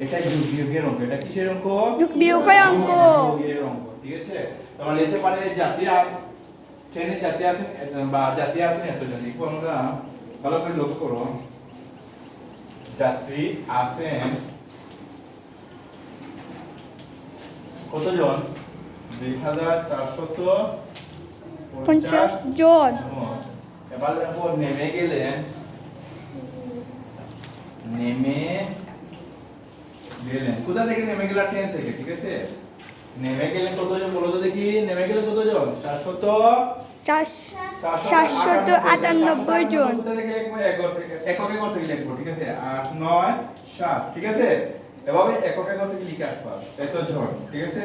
এটা যোগ বিয়োগের অঙ্ক। এটা কিসের অঙ্ক? যোগ বিয়োগের অঙ্ক। যোগের অঙ্ক ঠিক আছে? তোমার নিতে পারে আ- ট্রেনে আছেন এ- বা যাত্রী আছেন এতজন। লিখব আমরা ভালো করে লক্ষ্য করো। যাত্রী আছেন কতজন? দুই হাজার চারশত পঞ্চাশ জন। এবার দেখো নেমে গেলেন। নেমে কোথা থেকে নেমে গেলেন ট্রেন থেকে ঠিক আছে? নেমে গেলেন কতজন বলো তো দেখি নেমে গেলেন কতজন? সাতশত? সাতশত আটানব্বই জন। কোথা থেকে লিখব একক থেকে ঠিক আছে? আট নয় সাত ঠিক আছে? এভাবে একক থেকে লিখে আসবা এত জন ঠিক আছে?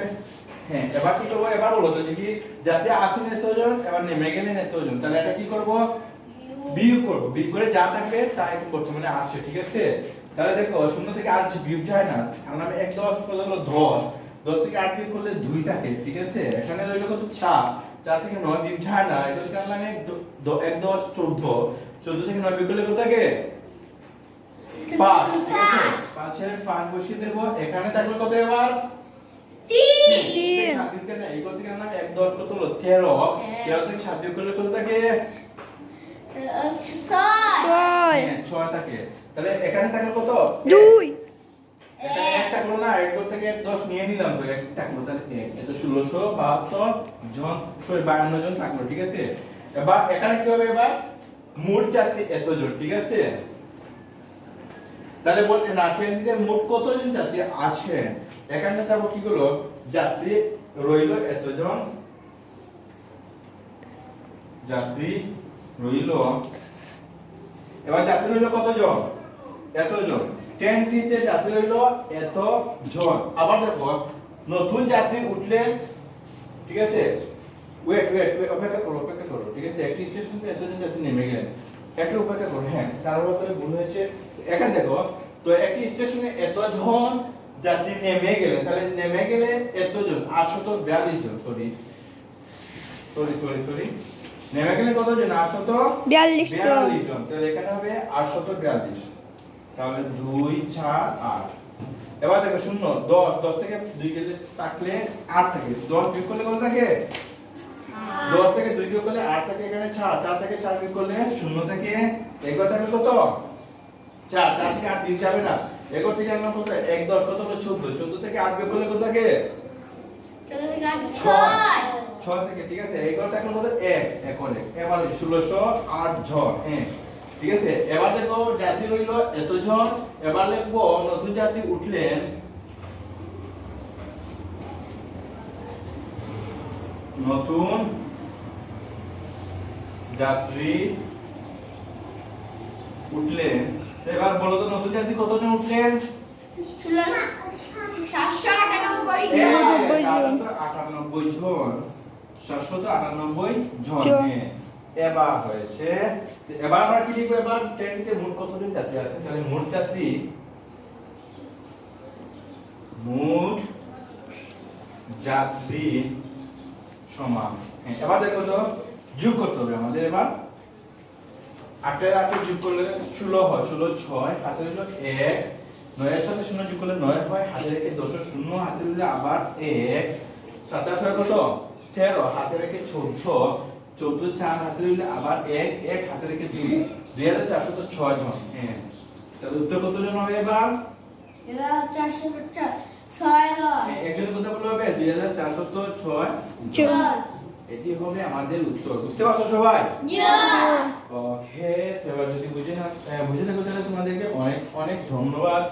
হ্যাঁ এবার কি করব? এবার বলো তো দেখি যাতে আসেন এতজন এবার নেমে গেলেন এতজন তাহলে এটা কি করব? বিয়োগ করব বিয়োগ করে যা থাকবে তা এখন বর্তমানে আছে ঠিক আছে? তাহলে দেখো শূন্য থেকে আট বিয়োগ যায় না আমরা এক দশ করলে হলো দশ। দশ থেকে আট বিয়োগ করলে দুই থাকে ঠিক আছে? এখানে রইল কত চার চার থেকে নয় বিয়োগ যায় না এটা থেকে আনলাম এক এক দশ চোদ্দ। চোদ্দ থেকে নয় বিয়োগ করলে কত থাকে পাঁচ ঠিক আছে? পাঁচের পাঁচ বসিয়ে দেবো এখানে থাকল কত এবার? তিন। কেন? থেকে এক দশ কত হলো? তেরো। তেরো থেকে সাত বিয়োগ করলে কত থাকে? ছয়। হ্যাঁ, ছয় থাকে। তাহলে এখানে থাকল কত? দুই। এক। থাকল না এক থেকে দশ নিয়ে নিলাম তো এক থাকল তাহলে এত ষোলোশো বাহাত্তর জন বায়ান্ন জন থাকল ঠিক আছে? এবার এখানে কি হবে এবার? মোট যাত্রী এত জন ঠিক আছে? তাহলে বলতে না ট্রেনটিতে মোট কতজন যাত্রী আছে এখানে তারপর কি করল? যাত্রী রইল এতজন। যাত্রী রইল। এবার যাত্রী রইল কতজন এতজন ট্রেনটিতে যাত্রী রইল এত জন। আবার দেখো, নতুন যাত্রী উঠলেন ঠিক আছে? ওয়েট ওয়েট অপেক্ষা করো অপেক্ষা করো, ঠিক আছে? একটি স্টেশন থেকে এতজন যাত্রী নেমে গেলেন একটু অপেক্ষা করো হ্যাঁ তার ব্যাপারে ভুল হয়েছে। এখানে দেখো, তো একটি স্টেশনে এতজন যাত্রী নেমে গেলেন তাহলে নেমে গেলে এতজন, আটশত বিয়াল্লিশ জন সরি সরি সরি সরি নেমে গেলে কতজন আটশত? বিয়াল্লিশ জন। বিয়াল্লিশ জন। তাহলে এখানে হবে আটশত বিয়াল্লিশ। তাহলে দুই চার আট। এবার দেখো শূন্য দশ। দশ থেকে দুই কেটে থাকলে আট থাকে। দশ বিয়োগ করলে কত থাকে? দশ থেকে দুই বিয়োগ করলে আট থেকে এখানে চার। চার থেকে চার বিয়োগ করলে শূন্য থেকে এগারো থাকে কত? চার। চার থেকে আট বিয়োগ যাবে না। এগারো থেকে আমরা কত এক দশ কত হলো? চোদ্দ। চোদ্দ থেকে আট বিয়োগ করলে কত থাকে? ছয়। থেকে ঠিক আছে? এগারো থাকলে কত? এক এক। অনেক এবার হচ্ছে আট জন হ্যাঁ। ঠিক আছে? এবার দেখো যাত্রী রইল এতজন। এবার লিখব নতুন যাত্রী উঠলেন। নতুন যাত্রী উঠলেন। এবার বলো তো নতুন যাত্রী কতজন উঠলেন? জন। আটানব্বই জন। সাতশত আটানব্বই জন। এবার হয়েছে এবার আমরা কি লিখব? এবার ট্রেনটিতে মোট কতজন যাত্রী আছে? তাহলে মোট যাত্রী মোট যাত্রী সমান। হ্যাঁ, এবার দেখো তো যোগ করতে হবে আমাদের এবার। আটের আটে যোগ করলে ষোলো হয় ষোলো ছয় হাতে হইল এক নয়ের সাথে শূন্য যোগ করলে নয় হয় হাতে রেখে দশ শূন্য হাতে হইলে আবার এক। সাতাশ কত? তেরো হাতে রেখে চোদ্দ চোদ্দ চার হাতে হইলে আবার এক এক হাতে রেখে দুই। দুই হাজার চারশো তো ছয় জন হ্যাঁ। তাহলে উত্তর কতজন হবে এবার? হ্যাঁ, একজনের কথা বলতে হবে দুই হাজার চারশো তো ছয় জন। এটি হবে আমাদের উত্তর। বুঝতে পারছ সবাই? ওকে এবার যদি বুঝে না বুঝে থাকো তাহলে তোমাদেরকে অনেক অনেক ধন্যবাদ।